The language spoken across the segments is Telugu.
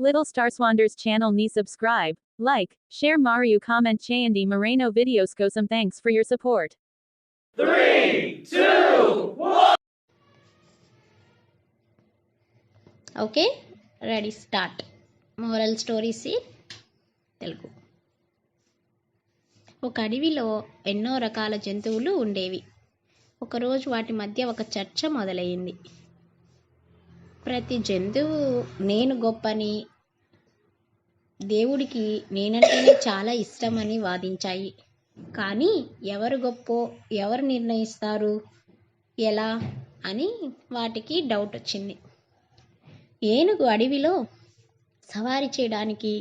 Little Star Swanders channel ni subscribe, like, share Mario comment Chayandi Moreno videos go some thanks for your support. Three, two, one. Okay ready start moral stories Telugu ఒక అడవిలో ఎన్నో రకాల జంతువులు ఉండేవి ఒకరోజు వాటి మధ్య ఒక చర్చ మొదలైంది ప్రతి జంతువు నేను గొప్పని దేవుడికి నేనంటేనే చాలా ఇష్టమని వాదించాయి. కానీ ఎవరు గొప్పో ఎవరు నిర్ణయిస్తారు? ఎలా? అని వాటికి డౌట్ వచ్చింది. ఏనుగు అడవిలో సవారీ చేయడానికి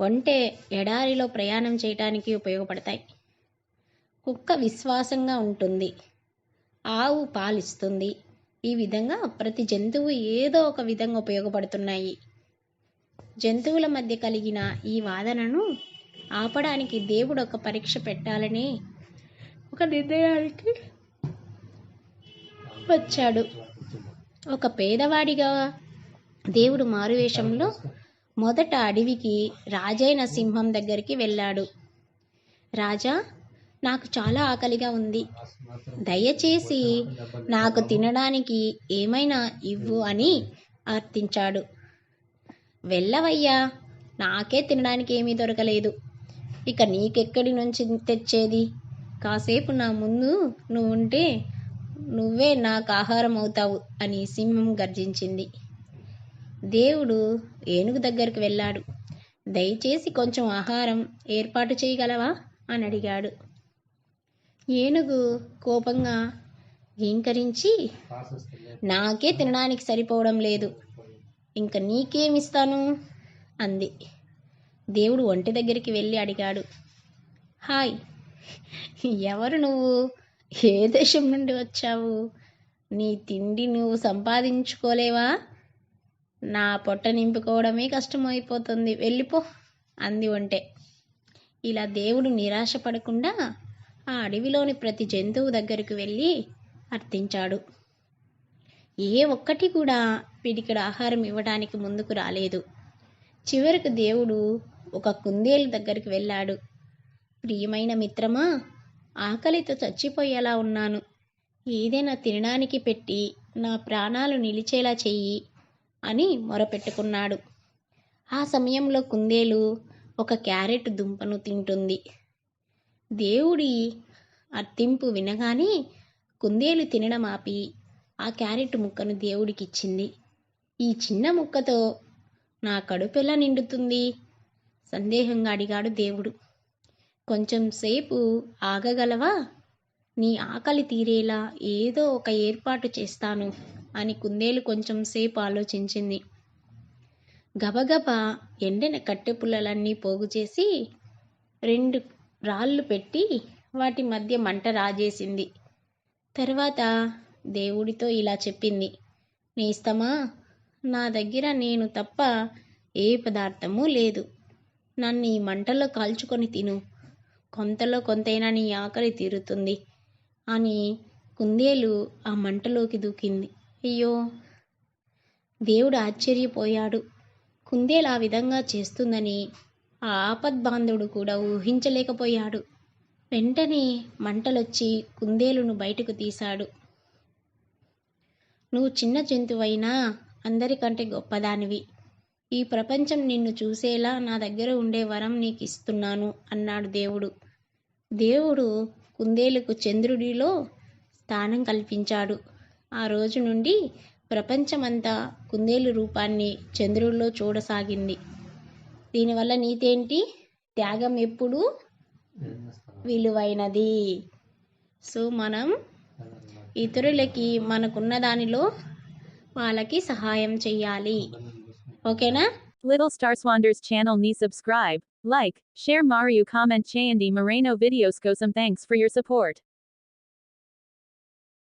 ఒంటె ఎడారిలో ప్రయాణం చేయడానికి ఉపయోగపడతాయి. కుక్క విశ్వాసంగా ఉంటుంది. ఆవు పాలిస్తుంది. ఈ విధంగా ప్రతి జంతువు ఏదో ఒక విధంగా ఉపయోగపడుతున్నాయి. జంతువుల మధ్య కలిగిన ఈ వాదనను ఆపడానికి దేవుడు ఒక పరీక్ష పెట్టాలని ఒక నిర్ణయానికి వచ్చాడు. ఒక పేదవాడిగా దేవుడు మారువేషంలో మొదట అడవికి రాజైన సింహం దగ్గరికి వెళ్ళాడు. రాజా నాకు చాలా ఆకలిగా ఉంది. దయచేసి నాకు తినడానికి ఏమైనా ఇవ్వు అని అర్థించాడు వెళ్ళవయ్యా. నాకే తినడానికి ఏమీ దొరకలేదు. ఇక నీకెక్కడి నుంచి తెచ్చేది? కాసేపు నా ముందు నువ్వు ఉంటే నువ్వే నాకు ఆహారం అవుతావు అని సింహం గర్జించింది. దేవుడు ఏనుగు దగ్గరికి వెళ్ళాడు. దయచేసి కొంచెం ఆహారం ఏర్పాటు చేయగలవా? అని అడిగాడు. ఏనుగు కోపంగా గీంకరించి నాకే తినడానికి సరిపోవడం లేదు. ఇంక నీకేమిస్తాను? అంది. దేవుడు ఒంటి దగ్గరికి వెళ్ళి అడిగాడు. హాయ్ ఎవరు నువ్వు? ఏ దేశం నుండి వచ్చావు? నీ తిండి నువ్వు సంపాదించుకోలేవా? నా పొట్ట నింపుకోవడమే కష్టమైపోతుంది. వెళ్ళిపో అంది ఒంటే. ఇలా దేవుడు నిరాశపడకుండా ఆ అడవిలోని ప్రతి జంతువు దగ్గరికి వెళ్ళి అర్థించాడు. ఏ ఒక్కటి కూడా పిడికిడ ఆహారం ఇవ్వడానికి ముందుకు రాలేదు. చివరకు దేవుడు ఒక కుందేలు దగ్గరికి వెళ్ళాడు. ప్రియమైన మిత్రమా ఆకలితో చచ్చిపోయేలా ఉన్నాను. ఏదైనా తినడానికి పెట్టి నా ప్రాణాలు నిలిచేలా చెయ్యి అని మొరపెట్టుకున్నాడు. ఆ సమయంలో కుందేలు ఒక క్యారెట్ దుంపను తింటుంది. దేవుడి అర్థింపు వినగానే కుందేలు తినడం ఆపి ఆ క్యారెట్ ముక్కను దేవుడికి ఇచ్చింది ఈ చిన్న ముక్కతో నా కడుపు ఎలా నిండుతుంది? సందేహంగా అడిగాడు దేవుడు. కొంచెం సేపు ఆగగలవా? నీ ఆకలి తీరేలా ఏదో ఒక ఏర్పాటు చేస్తాను అని కుందేలు కొంచెం సేపు ఆలోచించింది. గబగబా ఎండిన కట్టెపుల్లలన్నీ పోగు చేసి రెండు రాళ్ళు పెట్టి వాటి మధ్య మంట రాజేసింది. తర్వాత దేవుడితో ఇలా చెప్పింది. నేస్తమా నా దగ్గర నేను తప్ప ఏ పదార్థమూ లేదు. నన్ను ఈ మంటలో కాల్చుకొని తిను. కొంతలో కొంతైనా నీ ఆకలి తీరుతుంది. అని కుందేలు ఆ మంటలోకి దూకింది. అయ్యో! దేవుడు ఆశ్చర్యపోయాడు. కుందేలు ఆ విధంగా చేస్తుందని ఆ ఆపద్బాంధవుడు కూడా ఊహించలేకపోయాడు. వెంటనే మంటలొచ్చి కుందేలును బయటకు తీశాడు. నువ్వు చిన్న జంతువైనా అందరికంటే గొప్పదానివి. ఈ ప్రపంచం నిన్ను చూసేలా నా దగ్గర ఉండే వరం నీకు ఇస్తున్నాను అన్నాడు దేవుడు. దేవుడు కుందేలుకు చంద్రుడిలో స్థానం కల్పించాడు. ఆ రోజు నుండి ప్రపంచమంతా కుందేలు రూపాన్ని చంద్రుడిలో చూడసాగింది. దీనివల్ల నీతేంటి? త్యాగం ఎప్పుడు విలువైనది. సో మనం ఇతరులకి మనకున్న దానిలో వాళ్ళకి సహాయం చెయ్యాలి ఓకేనా Little Star Swanders channel ni subscribe, like, share Mario comment Chayandi Moreno videos go some thanks for your support.